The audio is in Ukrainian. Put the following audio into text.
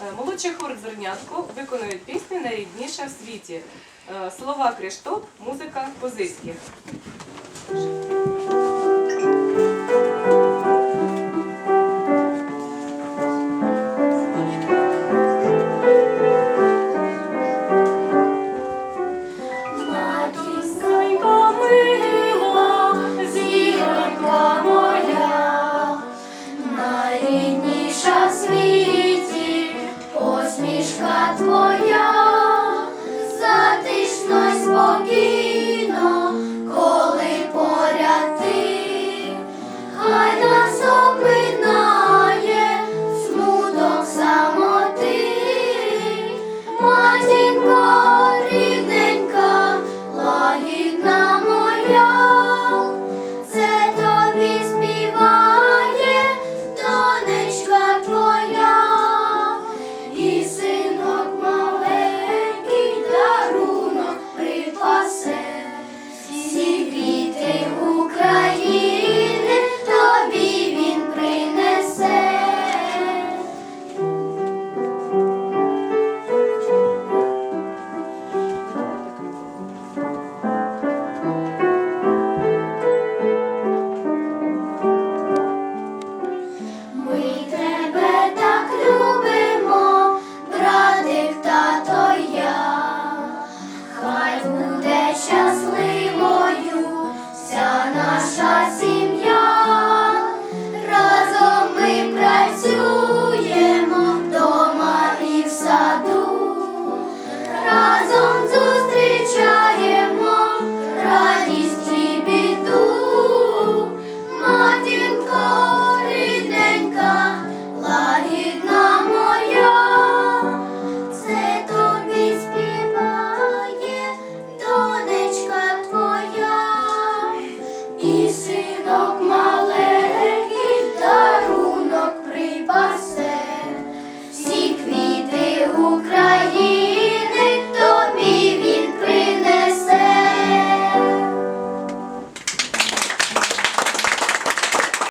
Е, Молодший хор зернятко виконує пісню найрідніша в світі. Е, Слова Криштоп, музика Козицьких. God's